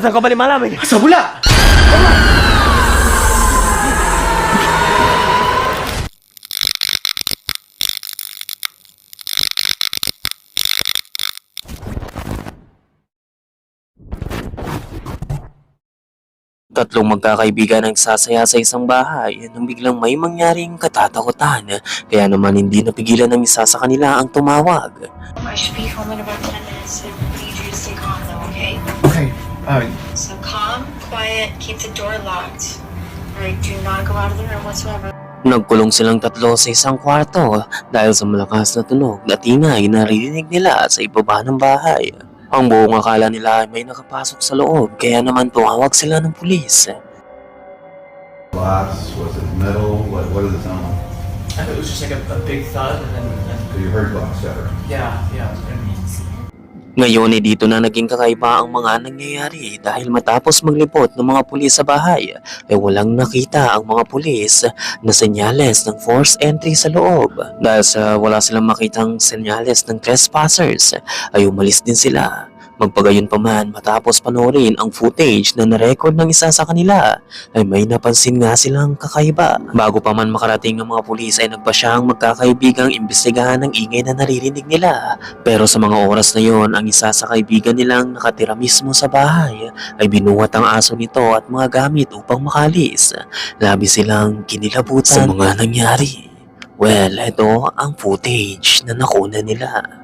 Saan ka bali malaman? Sa bula! Tatlong magkakaibigan ang sasaya sa isang bahay nang biglang may mangyaring katatakutan. Kaya naman hindi napigilan ng isa sa kanila ang tumawag. I should be home in about 10 minutes. I need you to stay uh, So calm, quiet, keep the door locked. Alright, do not go out of the room whatsoever. Nagkulong silang tatlo sa isang kwarto dahil sa malakas na tunog na ingay na naririnig nila sa ibaba ng bahay. Ang buong akala nila ay may nakapasok sa loob kaya naman tumawag sila ng pulis. Glass, was it metal? What, what did it sound like? I thought it was just like a, a big thud and then, and So you heard glass shatter? yeah, yeah. And Ngayon ay dito na naging kakaiba ang mga nangyayari dahil matapos maglipot ng mga pulis sa bahay ay walang nakita ang mga pulis na senyales ng forced entry sa loob. Dahil sa wala silang makitang senyales ng trespassers ay umalis din sila. Magpagayon pa man matapos panoorin ang footage na narecord ng isa sa kanila ay may napansin nga silang kakaiba. Bago pa man makarating ang mga pulis ay nagpa siyang magkakaibigang imbestigahan ng ingay na naririnig nila pero sa mga oras na yon, ang isa sa kaibigan nilang nakatira mismo sa bahay ay binuhat ang aso nito at mga gamit upang makalis. Labi silang kinilabutan sa mga nangyari. Well, ito ang footage na nakuna nila.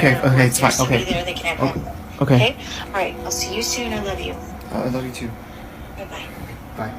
Okay, okay, it's fine. There's somebody Okay, there that can have okay, that. okay. Okay? Alright, I'll see you soon. I love you. Uh, I love you too. Bye-bye. Bye.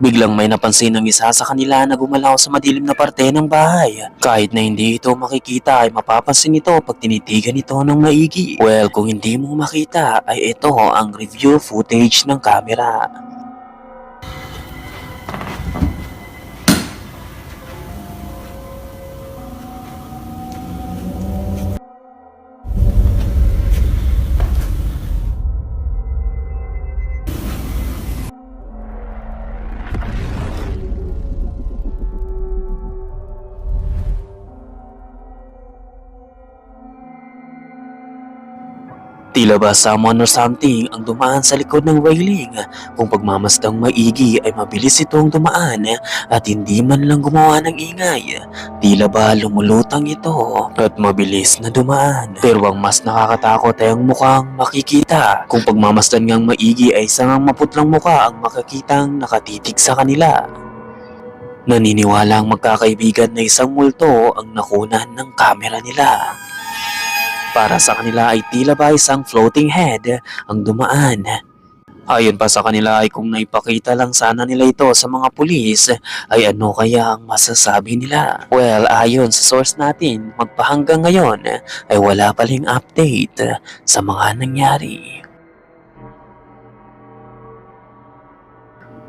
Biglang may napansin ng isa sa kanila na gumalaw sa madilim na parte ng bahay. Kahit na hindi ito makikita ay mapapansin ito pag tinitigan ito ng maigi. Well, kung hindi mo makita ay ito ang review footage ng camera. Tila ba someone or something ang dumaan sa likod ng railing. Kung pagmamastang maigi ay mabilis itong dumaan at hindi man lang gumawa ng ingay. Tila ba lumulutang ito at mabilis na dumaan. Pero ang mas nakakatakot ay ang mukhang makikita. Kung pagmamasdan ngang maigi ay isang maputlang mukha ang makakitang nakatitig sa kanila. Naniniwala ang magkakaibigan na isang multo ang nakunan ng kamera nila. Para sa kanila ay tila ba isang floating head ang dumaan. Ayon pa sa kanila ay kung naipakita lang sana nila ito sa mga pulis ay ano kaya ang masasabi nila? Well, ayon sa source natin, magpahanggang ngayon ay wala paling update sa mga nangyari.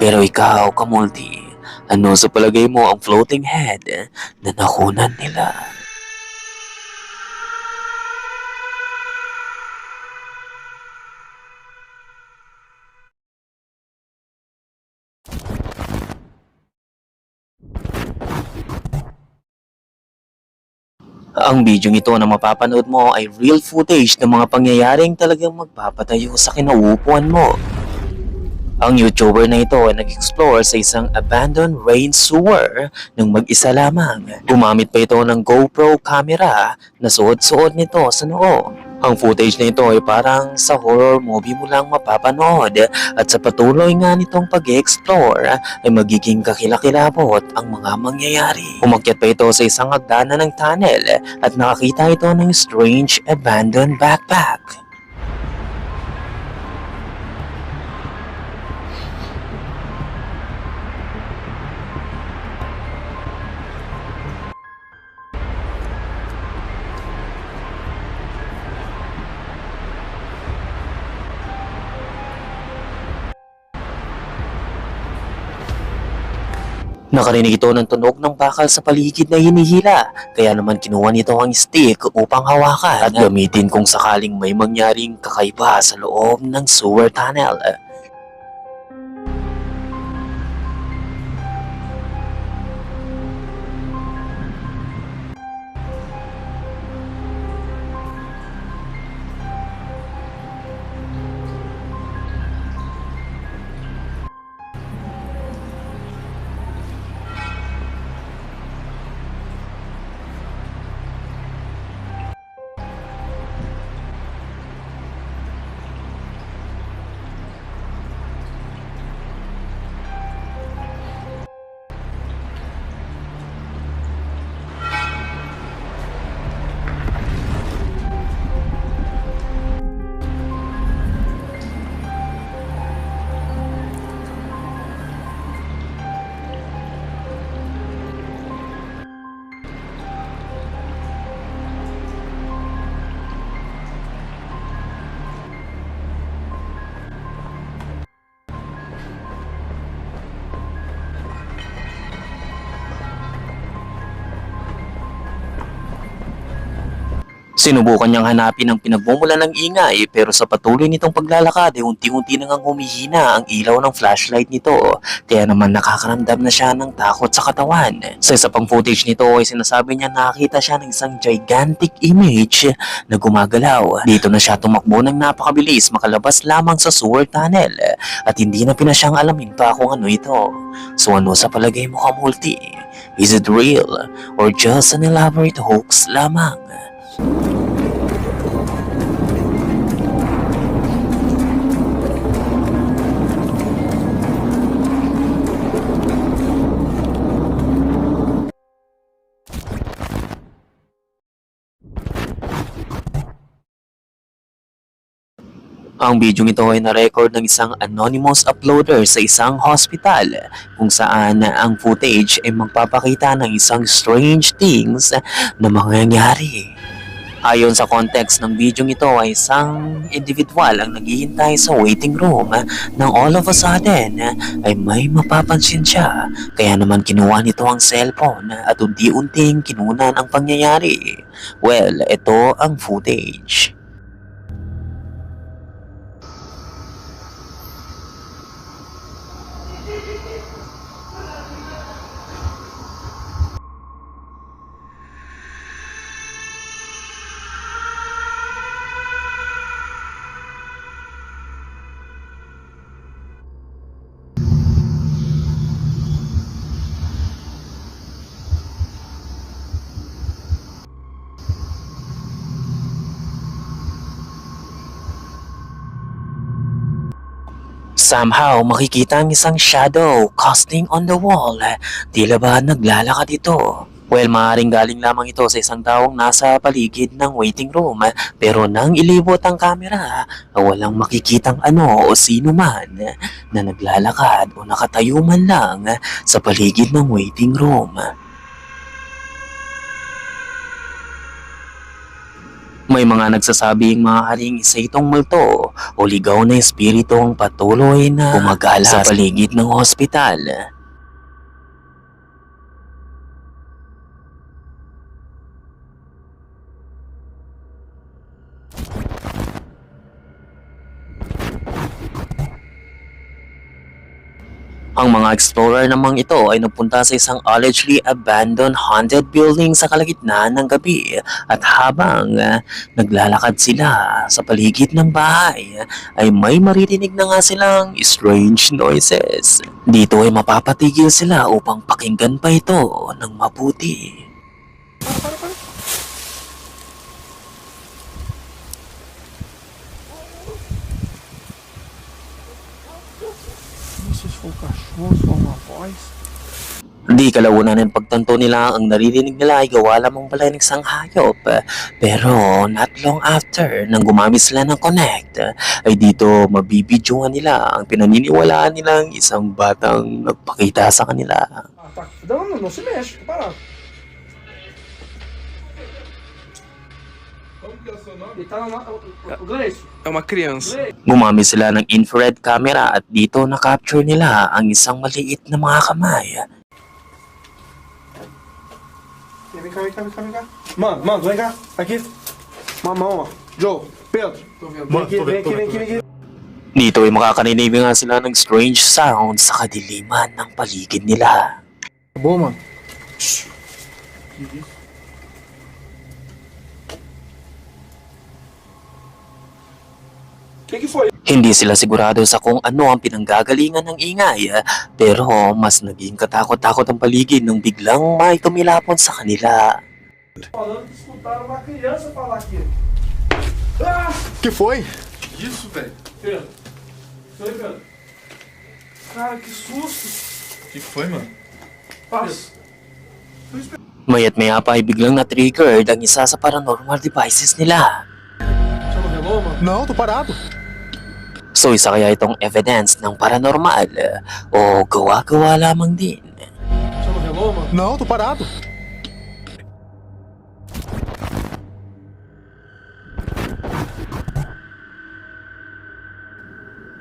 Pero ikaw, Kamulti, ano sa palagay mo ang floating head na nakunan nila? Ang video ito na mapapanood mo ay real footage ng mga pangyayaring talagang magpapatayo sa kinauupuan mo. Ang YouTuber na ito ay nag-explore sa isang abandoned rain sewer ng mag-isa lamang. Gumamit pa ito ng GoPro camera na suot-suot nito sa noo. Ang footage na ito ay parang sa horror movie mo lang mapapanood at sa patuloy nga nitong pag-explore ay magiging kakilakilabot ang mga mangyayari. Umakyat pa ito sa isang hagdanan ng tunnel at nakakita ito ng strange abandoned backpack. Nakarinig ito ng tunog ng bakal sa paligid na hinihila, kaya naman kinuha nito ang stick upang hawakan at gamitin kung sakaling may mangyaring kakaiba sa loob ng sewer tunnel. Sinubukan niyang hanapin ang pinagmumulan ng ingay pero sa patuloy nitong paglalakad ay unti-unti nang humihina ang ilaw ng flashlight nito kaya naman nakakaramdam na siya ng takot sa katawan. Sa isa pang footage nito ay sinasabi niya nakakita siya ng isang gigantic image na gumagalaw. Dito na siya tumakbo ng napakabilis makalabas lamang sa sewer tunnel at hindi na pinasyang alamin pa kung ano ito. So ano sa palagay mo kamulti? Is it real or just an elaborate hoax lamang? Ang video ito ay na-record ng isang anonymous uploader sa isang hospital kung saan ang footage ay magpapakita ng isang strange things na mangyayari. Ayon sa context ng video ito ay isang individual ang naghihintay sa waiting room nang all of a sudden ay may mapapansin siya. Kaya naman kinuha nito ang cellphone at unti-unting kinunan ang pangyayari. Well, ito ang footage. Somehow, makikita ang isang shadow casting on the wall. Tila ba naglalakad ito? Well, maaaring galing lamang ito sa isang taong nasa paligid ng waiting room. Pero nang ilibot ang kamera, walang makikitang ano o sino man na naglalakad o nakatayo man lang sa paligid ng waiting room. May mga nagsasabing maaaring isa itong multo o ligaw na espiritu ang patuloy na gumagala sa paligid ng hospital. Ang mga explorer namang ito ay nagpunta sa isang allegedly abandoned haunted building sa kalagitnaan ng gabi at habang ah, naglalakad sila sa paligid ng bahay ay may maririnig na nga silang strange noises. Dito ay mapapatigil sila upang pakinggan pa ito ng mabuti. Isso foi o cachorro, foi uma voz. Di kalaunan ng pagtanto nila ang naririnig nila ay gawa lamang pala ng isang hayop. Pero not long after nang gumamit sila ng Connect ay dito mabibidyohan nila ang pinaniniwalaan nilang isang batang nagpakita sa kanila. Ah, tá dando, não se mexe, É uma criança. Gumamit sila ng infrared camera at dito na-capture nila ang isang maliit na mga kamay. Vem cá, vem cá, vem cá, vem cá. Mano, mano, vem cá. Aqui. Mamão, ó. Joe, Pedro. Vem aqui, vem aqui, vem aqui, vem aqui. Dito ay makakarinig nga sila ng strange sound sa kadiliman ng paligid nila. Boa, mano. O que, que foi? Hindi sila sigurado sa kung ano ang pinanggagalingan ng ingay, ah, pero mas naging katakot-takot ang paligid nung biglang may tumilapon sa kanila. Que foi? Isso, velho. Pedro. Foi, Pedro. Cara, que susto. Que foi, mano? Passa. Mayat maya pa ay biglang na-triggered ang isa sa paranormal devices nila. Não, tô parado. So isa kaya itong evidence ng paranormal ah, o gawa-gawa lamang din. Não, tô parado.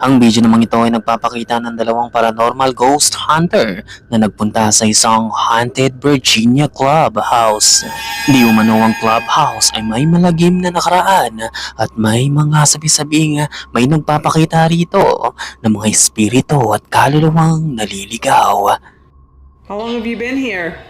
Ang video namang ito ay nagpapakita ng dalawang paranormal ghost hunter na nagpunta sa isang haunted Virginia clubhouse. Di umano ang clubhouse ay may malagim na nakaraan at may mga sabi-sabing may nagpapakita rito ng mga espiritu at kaluluwang naliligaw. How long have you been here?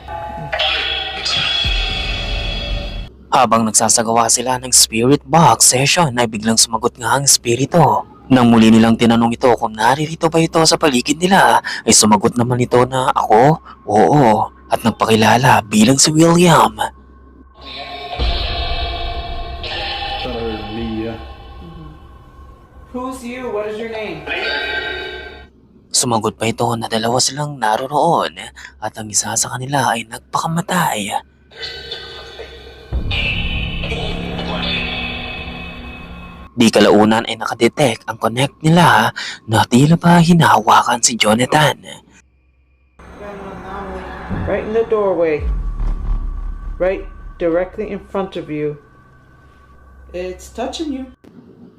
Habang nagsasagawa sila ng spirit box session ay biglang sumagot nga ang espiritu. Nang muli nilang tinanong ito kung naririto ba ito sa paligid nila, ay sumagot naman ito na ako, oo, at nagpakilala bilang si William. Who's you? What is your name? Sumagot pa ito na dalawa silang naroroon at ang isa sa kanila ay nagpakamatay. Di kalaunan ay nakadetect ang connect nila na tila ba hinahawakan si Jonathan. Right in the doorway. Right directly in front of you. It's touching you.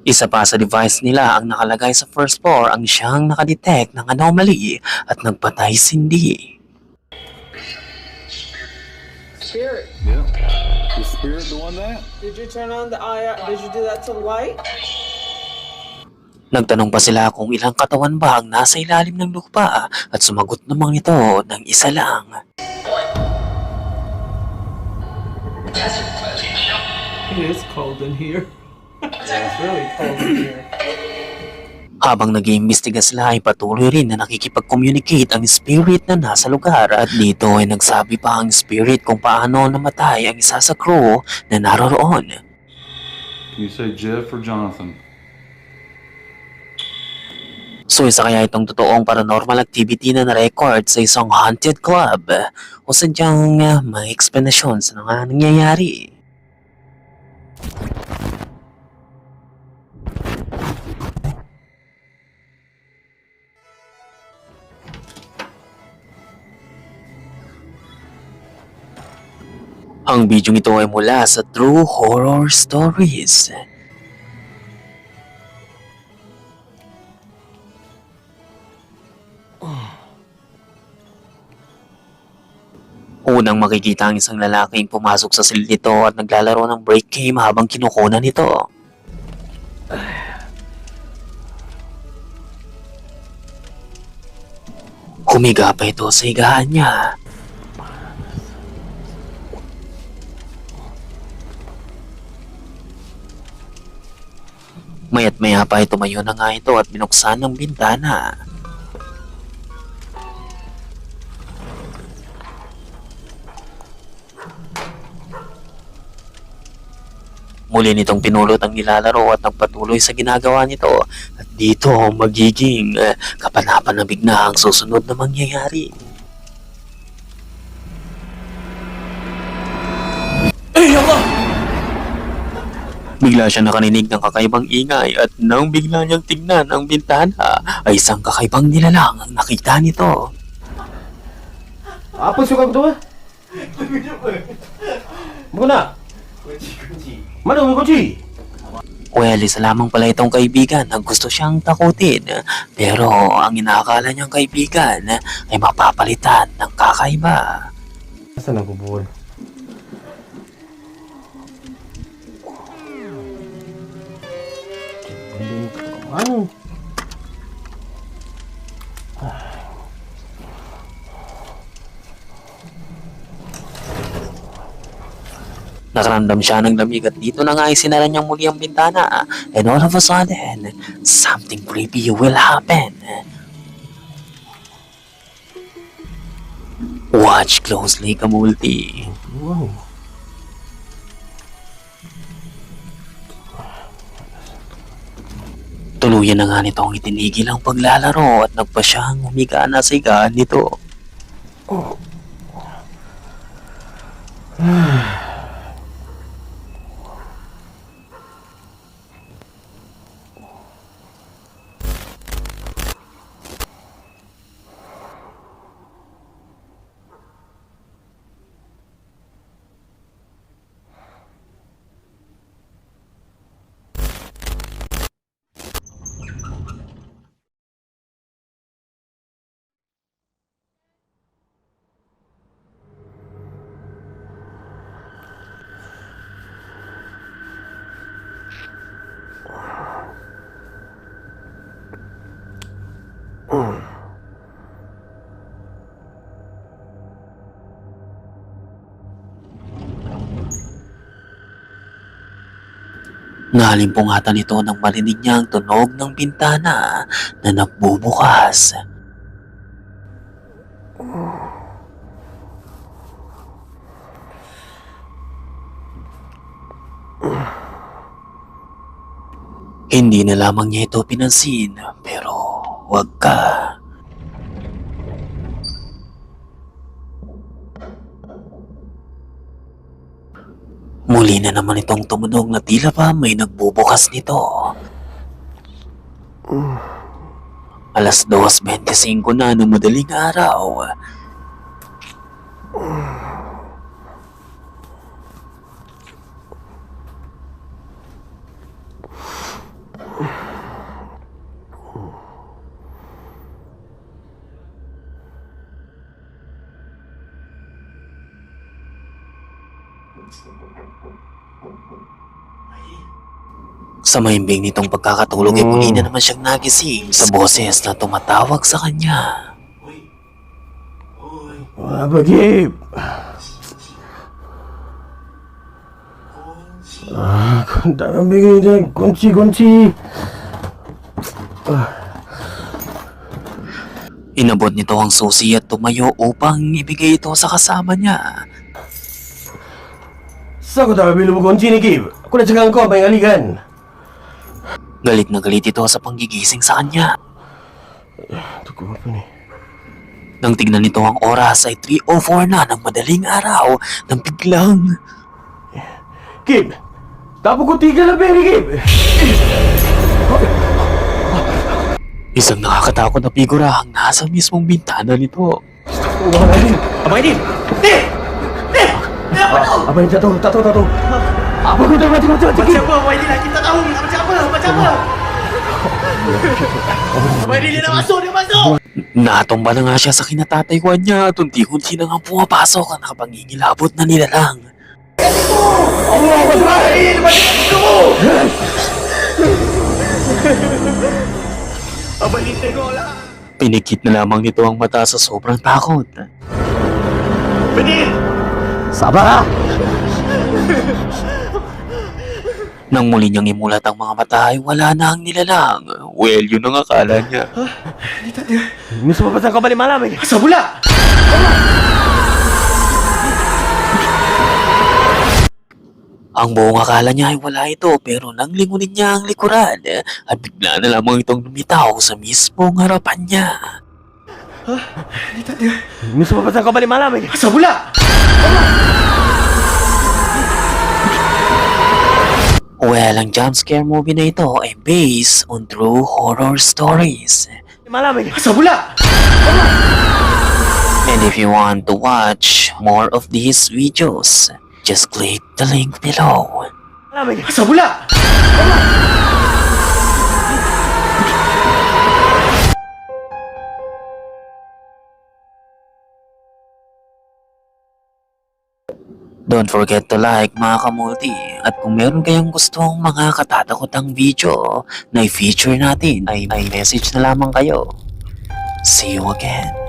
Isa pa sa device nila ang nakalagay sa first floor ang siyang nakadetect ng anomaly at nagpatay sindi. Spirit. The spirit doing that? Did you turn on the IR? Did you do that to light? Nagtanong pa sila kung ilang katawan ba ang nasa ilalim ng lupa at sumagot namang ito ng isa lang. It is cold in here. it's really cold in here. Habang nag-iimbestiga sila ay patuloy rin na nakikipag-communicate ang spirit na nasa lugar at dito ay nagsabi pa ang spirit kung paano namatay ang isa sa crew na naroroon. Can you say Jeff or Jonathan? So isa kaya itong totoong paranormal activity na na-record sa isang haunted club o sadyang uh, may explanation sa mga nangyayari. Ang video ito ay mula sa True Horror Stories. Unang makikita ang isang lalaking pumasok sa silid nito at naglalaro ng break game habang kinukunan nito. Humiga pa ito sa higaan niya. Mayat maya pa ay tumayo na nga ito at binuksan ng bintana. Muli nitong pinulot ang nilalaro at nagpatuloy sa ginagawa nito at dito magiging eh, kapanapan na ang susunod na mangyayari. Bigla siya nakaninig ng kakaibang ingay at nang bigla niyang tingnan ang bintana ay isang kakaibang nilalang ang nakita nito. Apa suka tu? Bukan nak? Mana kunci kunci? Well, isa lamang pala itong kaibigan na gusto siyang takutin. Pero ang inaakala niyang kaibigan ay mapapalitan ng kakaiba. Nak kubur? Mana? Nakaramdam siya ng lamig at dito na nga ay sinara niyang muli ang bintana. And all of a sudden, something creepy will happen. Watch closely, Kamulti. Wow. Tuluyan na nga nitong itinigil ang paglalaro at nagpa siyang humiga na sa higaan nito. Nalimpungatan ito nang marinig niya ang tunog ng bintana na nagbubukas. Hindi na lamang niya ito pinansin, pero wag ka. Muli na naman itong tumunog na tila pa may nagbubukas nito. Alas 2.25 na ng madaling araw. Sa mahimbing nitong pagkakatulog ay muli na naman siyang nagising sa boses na tumatawag sa kanya. Apa Gib? Ah, kau tak ambil ni kunci-kunci. Inabot nito ang susi at tumayo upang ibigay ito sa kasama niya. Kau tak ambil lupa kunci ni Gib? Aku dah cakap kau banyak kali kan? Galit na galit ito sa panggigising sa kanya. Tukar apa ni? Nang tignan nito ang oras ay 3.04 na ng madaling araw nang biglang Gib! Tak pukul tiga lebih ni Gib! isang nakakatakot na figura ang nasa mismong bintana nito. Allah Aidin! Abang Aidin! Ni! Ni! Ni apa tu? Abang Aidin tak tahu, tak tahu, tak tahu. Apa kau dah mati mati mati? Dia dah masuk, dia masuk! Natumba na nga siya sa kinatatayuan niya at unti-unti na nga pumapasok ang nakapangingilabot na! Balik kamu! Abang Aidin tengoklah! Pinikit na lamang nito ang mata sa sobrang takot. Sabar ha! Nang muli niyang imulat ang mga mata ay wala na ang nilalang. Well, yun ang akala niya. Gusto mo ba saan ka bali malam eh? Sa bula! Ang buong akala niya ay wala ito pero nang lingunin niya ang likuran at bigla na lamang itong lumitaw sa mismong harapan niya. Gusto mo ba saan ka bali malam eh? Sa bula! Well, ang jumpscare movie na ito ay based on true horror stories. Malam eh? Sa bula! And if you want to watch more of these videos, just click the link below. Malam eh? Sa bula! Don't forget to like mga kamulti at kung meron kayong gustong mga katatakotang video na i-feature natin ay may message na lamang kayo. See you again.